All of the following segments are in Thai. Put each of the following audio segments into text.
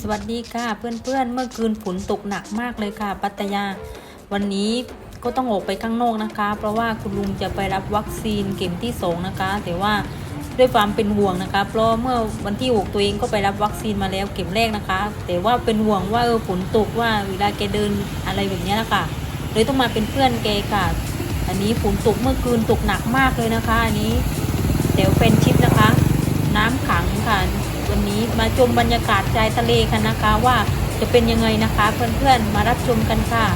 สวัสดีค่ะเพื่อนๆเมื่อคืนฝนตกหนักมากเลยค่ะ ปัตยา วันนี้ก็ต้องออกไปข้างนอกนะคะ เพราะว่าคุณลุงจะไปรับวัคซีนเข็มที่สองนะคะ แต่ว่าด้วยความเป็นห่วงนะคะ เพราะเมื่อวันที่หกตัวเองก็ไปรับวัคซีนมาแล้วเข็มแรกนะคะ แต่ว่าเป็นห่วงว่าเออฝนตกว่าเวลาแกเดินอะไรแบบเนี้ยนะคะเลยต้องมาเป็นเพื่อนแกค่ะ อันนี้ฝนตกเมื่อคืนตกหนักมากเลยนะคะ อันนี้เดี๋ยวเป็นชิปนะคะ น้ำขังค่ะ วันนี้มาชมบรรยากาศชายทะเลกันนะคะว่าจะเป็นยังไงนะคะ เพื่อนๆมารับชมกันค่ะ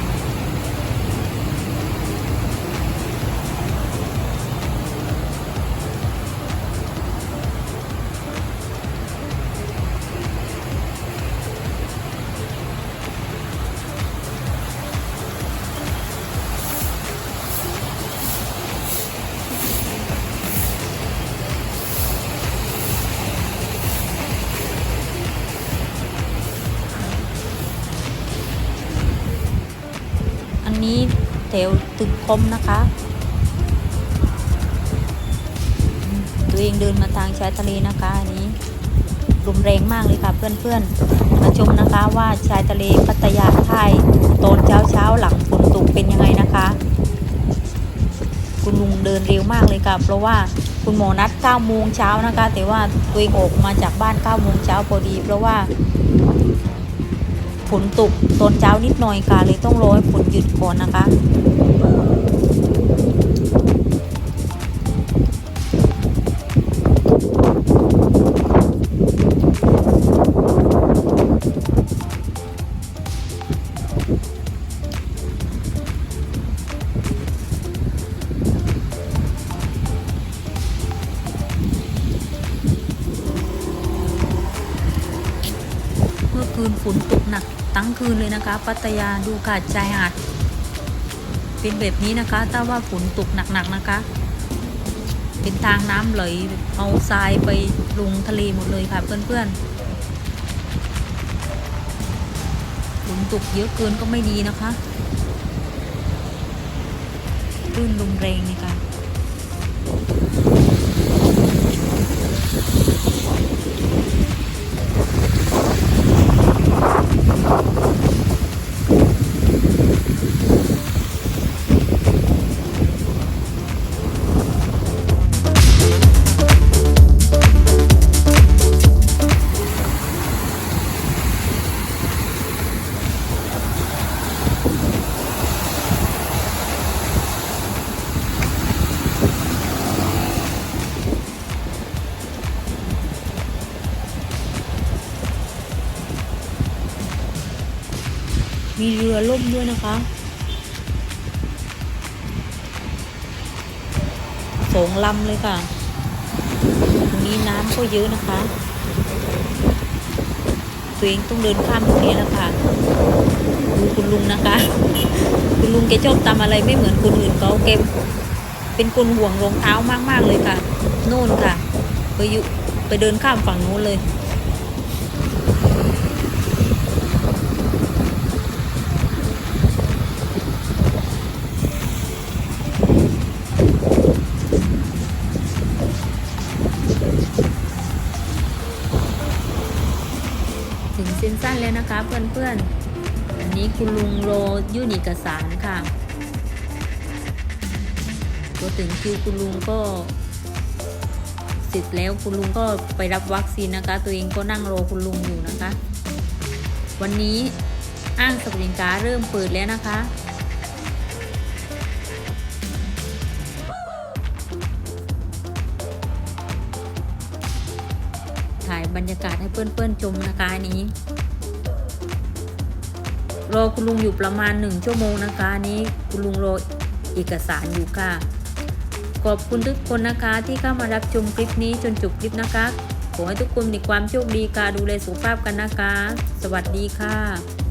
นี้แถวตึกคมนะคะตัวเองเดินมาทางชายทะเลนะคะอันนี้ลมแรงมากเลยค่ะเพื่อนๆมาชมนะคะว่าชายทะเลพัทยาไทยตอนเช้าเช้าๆหลังฝนตกเป็นยังไงนะคะ คุณลุงเดินเร็วมากเลยค่ะ เพราะว่าคุณหมอนัด9โมงเช้านะคะ แต่ว่าตัวเองออกมาจากบ้าน9โมงเช้าพอดี เพราะว่า ฝนตกตอนเช้านิดหน่อยค่ะ เลยต้องรอให้ฝนหยุดก่อนนะคะเมื่อคืนฝนตกหนัก ทั้งคืนเลยนะคะปัตยาดูค่ะชายหาดเป็นแบบนี้นะคะ ถ้าว่าฝนตกหนักๆนะคะ เป็นทางน้ำไหลเอาทรายไปลงทะเลหมดเลยค่ะเพื่อนๆฝนตกเยอะเกินก็ไม่ดีนะคะคลื่นลมแรงนี่ค่ะ มีเรือล่มด้วยนะคะสงลำเลยค่ะ ตรงนี้น้ำก็เยอะนะคะ ตัวเองต้องเดินข้ามตรงนี้แล้วค่ะดูคุณลุงนะคะ คุณลุงแกชอบทำอะไรไม่เหมือนคนอื่นเขาแกเป็นคนห่วงรองเท้ามาก ๆ เลยค่ะ โน่นค่ะ ไปยู่ไปเดินข้ามฝั่งโน้นเลย เส้นสั้นแล้วนะคะเพื่อนๆ อันนี้คุณลุงโรยื่นเอกสารค่ะพอถึงคิวคุณลุงก็เสร็จแล้วคุณลุงก็ไปรับวัคซีนนะคะ ตัวเองก็นั่งรอคุณลุงอยู่นะคะ วันนี้ห้างสรรพสินค้าเริ่มเปิดแล้วนะคะถ่ายบรรยากาศให้เพื่อนๆชมนะคะอันนี้ รอคุณลุงอยู่ประมาณหนึ่งชั่วโมงนะคะ นี้คุณลุงรอเอกสารอยู่ค่ะ ขอบคุณทุกคนนะคะที่เข้ามารับชมคลิปนี้จนจบคลิปนะคะ ขอให้ทุกคนมีความโชคดีค่ะดูแลสุขภาพกันนะคะ สวัสดีค่ะ